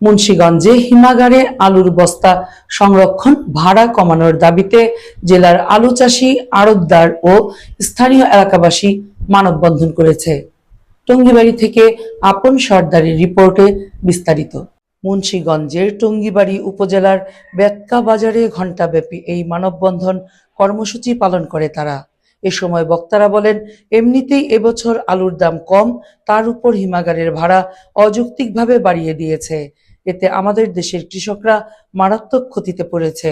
মুন্সীগঞ্জে হিমাগারে আলুর বস্তা সংরক্ষণ, ভাড়া কমানোর দাবিতে জেলার আলু চাষি, আড়তদার ও স্থানীয় এলাকাবাসী মানববন্ধন করেছে। টঙ্গিবাড়ি থেকে আপন সর্দারের রিপোর্টে বিস্তারিত। মুন্সীগঞ্জের টঙ্গিবাড়ি উপজেলার বেতকা বাজারে ঘণ্টাব্যাপী এই মানববন্ধন কর্মসূচি পালন করে তারা। এ সময় বক্তারা বলেন, এমনিতেই এবছর আলুর দাম কম, তার উপর হিমাগারের ভাড়া অযৌক্তিকভাবে বাড়িয়ে দিয়েছে। এতে আমাদের দেশের কৃষকরা মারাত্মক ক্ষতিতে পড়েছে।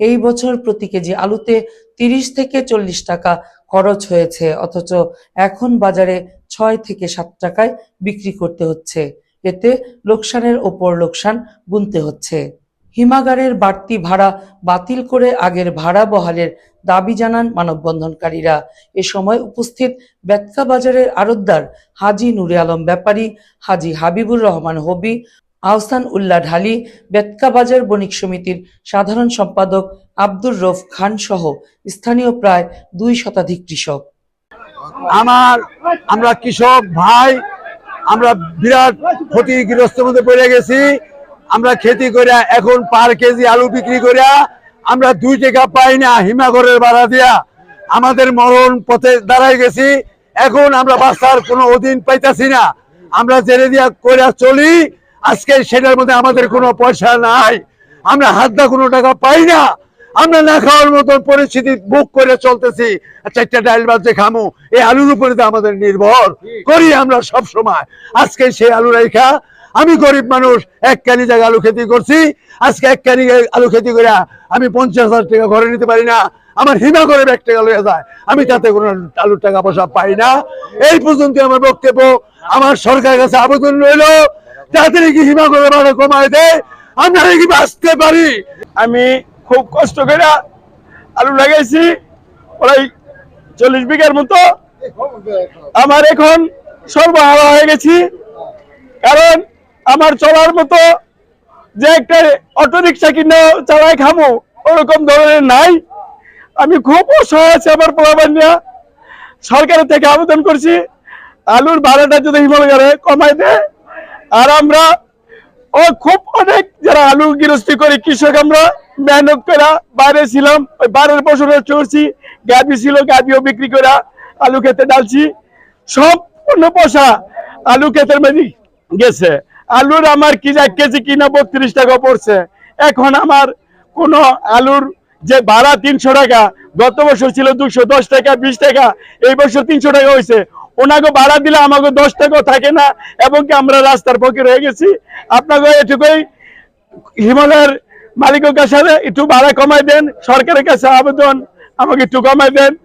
এই বছর প্রতি কেজি আলুতে তিরিশ থেকে চল্লিশ টাকা খরচ হয়েছে, অথচ এখন বাজারে ছয় থেকে সাত টাকায় বিক্রি করতে হচ্ছে। এতে লোকসানের ওপর লোকসান গুনতে হচ্ছে। হিমাগারের বাড়তি ভাড়া বাতিল করে আগের ভাড়া বহালের দাবি জানান মানববন্ধনকারীরা। এ সময় উপস্থিত বেতকা বাজারের আড়তদার হাজি নুরে আলম ব্যাপারী, হাজি হাবিবুর রহমান হবি আহসান উল্লাহ ঢালি, বেতকা বাজার বণিক সমিতির সাধারণ সম্পাদক আব্দুর রফ খান সহ স্থানীয় প্রায় দুই শতাধিক কৃষক। আমার, আমরা কৃষক ভাই, আমরা বিরাট ক্ষতিগ্রস্তের মধ্যে পড়ে গেছি। আমরা খেতি করে এখন পার কেজি আলু বিক্রি করে আমরা দুই টাকা পাই না হিমাগরের ভাড়া দিয়া। আমাদের মরণ পথে দাঁড়াই গেছি। এখন আমরা বাচ্চার কোনো অধীন পাইতাছি না। আমরা জেনে দিয়া করে চলি। আজকে সেটার মধ্যে আমাদের কোনো পয়সা নাই। আমরা হাত দা কোনো টাকা পাই না। আমরা না খাওয়ার মতন পরিস্থিতি বুক করে চলতেছি। চারটা ডাইল বাজে খামু, এই আলুর উপরে তো আমাদের নির্ভর। করি আমরা সব সময়। আজকে সেই আলু রেখা আমি গরিব মানুষ, এক ক্যানি জায়গা আলু খেতি করছি। আজকে এক ক্যানি আলু খেতি করে আমি পঞ্চাশ হাজার টাকা ঘরে নিতে পারি না। আমার হিমা করে এক টাকা লয়ে যায়। আমি তাতে কোনো আলুর টাকা পয়সা পাই না। এই পর্যন্ত আমার বক্তব্য। আমার সরকারের কাছে আবেদন রইল। যাতে নাকি হিমা করে ভাড়া কমায় দেয়? আমরা নাকি বাঁচতে পারি? আমি খুব কষ্ট করে আলু লাগাইছি প্রায় চল্লিশ বিঘার মতো। আমার এখন সর্বহারা হয়ে গেছি, কারণ আমার চলার মতো যে একটা অটো রিক্সা কিনে চালাই খামো, ওরকম ধরনের নাই। আমি খুব অসহায় আছি আমার পোলাবান সরকারের থেকে আবেদন করছি, আলুর ভাড়াটা যদি হিমালয় কমাই দেয় আর আমরা, ও খুব অনেক যারা আলু গৃহস্থী করে, কৃষক আমরা, মেহনত করা বাইরে ছিলাম, ওই বাইরের বছরে চড়ছি গাবি ছিল গাবিও বিক্রি করা আলু খেতে ডালছি। সম্পূর্ণ পয়সা আলু ক্ষেতের মধ্যে গেছে। আলুর আমার কি এক কেজি কিনা বত্রিশ টাকা পড়ছে। এখন আমার কোন আলুর যে ভাড়া তিনশো টাকা, গত বছর ছিল দুশো দশ টাকা, বিশ টাকা, এই বছর তিনশো টাকা হয়েছে। ওনাকে ভাড়া দিলে আমাকে দশ টাকাও থাকে না এবং কি আমরা রাস্তার পক্ষে রয়ে গেছি। আপনাকে এটুকুই হিমালয়ের মালিকের কাছে একটু ভাড়া কমাই দেন, সরকারের কাছে আবেদন আমাকে একটু কমাই দেন।